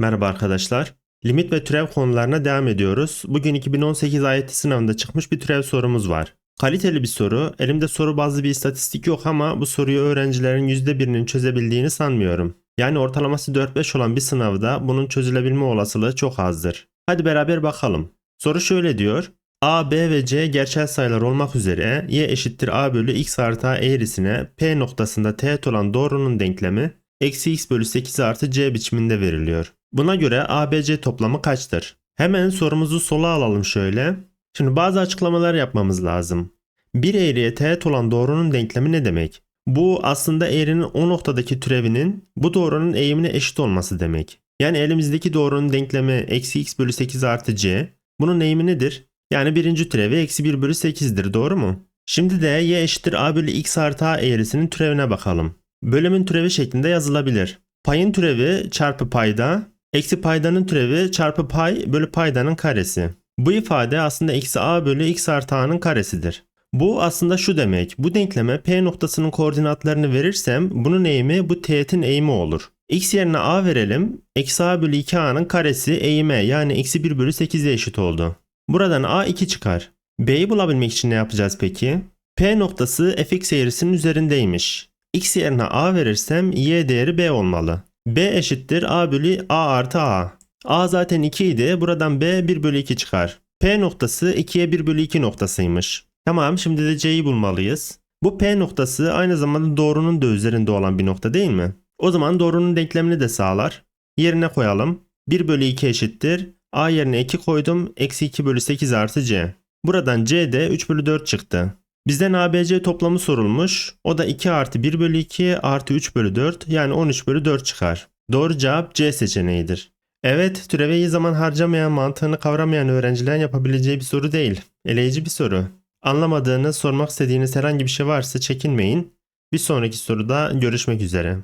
Merhaba arkadaşlar. Limit ve türev konularına devam ediyoruz. Bugün 2018 AYT sınavında çıkmış bir türev sorumuz var. Kaliteli bir soru. Elimde soru bazlı bir istatistik yok ama bu soruyu öğrencilerin %1'inin çözebildiğini sanmıyorum. Yani ortalaması 4-5 olan bir sınavda bunun çözülebilme olasılığı çok azdır. Hadi beraber bakalım. Soru şöyle diyor. A, B ve C gerçel sayılar olmak üzere y eşittir a bölü x artı a eğrisine p noktasında teğet olan doğrunun denklemi eksi x bölü 8 artı c biçiminde veriliyor. Buna göre ABC toplamı kaçtır? Hemen sorumuzu sola alalım şöyle. Şimdi bazı açıklamalar yapmamız lazım. Bir eğriye teğet olan doğrunun denklemi ne demek? Bu aslında eğrinin o noktadaki türevinin bu doğrunun eğimine eşit olması demek. Yani elimizdeki doğrunun denklemi eksi x bölü 8 artı c. Bunun eğimi nedir? Yani birinci türevi eksi 1 bölü 8'dir doğru mu? Şimdi de y eşittir a bölü x artı a eğrisinin türevine bakalım. Bölümün türevi şeklinde yazılabilir. Payın türevi çarpı payda, eksi paydanın türevi çarpı pay bölü paydanın karesi. Bu ifade aslında eksi a bölü x artı a'nın karesidir. Bu aslında şu demek. Bu denkleme p noktasının koordinatlarını verirsem bunun eğimi bu teğetin eğimi olur. x yerine a verelim. Eksi a bölü 2a'nın karesi eğime yani eksi 1 bölü 8'e eşit oldu. Buradan a 2 çıkar. b'yi bulabilmek için ne yapacağız peki? p noktası fx eğrisinin üzerindeymiş. x yerine a verirsem y değeri b olmalı. B eşittir a bölü a artı a. a zaten 2 idi. Buradan b 1 bölü 2 çıkar. p noktası 2'ye 1 bölü 2 noktasıymış. Tamam şimdi de c'yi bulmalıyız. Bu p noktası aynı zamanda doğrunun da üzerinde olan bir nokta değil mi? O zaman doğrunun denklemini de sağlar. Yerine koyalım. 1 bölü 2 eşittir. a yerine 2 koydum. Eksi 2 bölü 8 artı c. Buradan c de 3 bölü 4 çıktı. Bizden ABC toplamı sorulmuş. O da 2 artı 1 bölü 2 artı 3 bölü 4 yani 13 bölü 4 çıkar. Doğru cevap C seçeneğidir. Evet, türeve iyi zaman harcamayan, mantığını kavramayan öğrencilerin yapabileceği bir soru değil. Eleyici bir soru. Anlamadığınız, sormak istediğiniz herhangi bir şey varsa çekinmeyin. Bir sonraki soruda görüşmek üzere.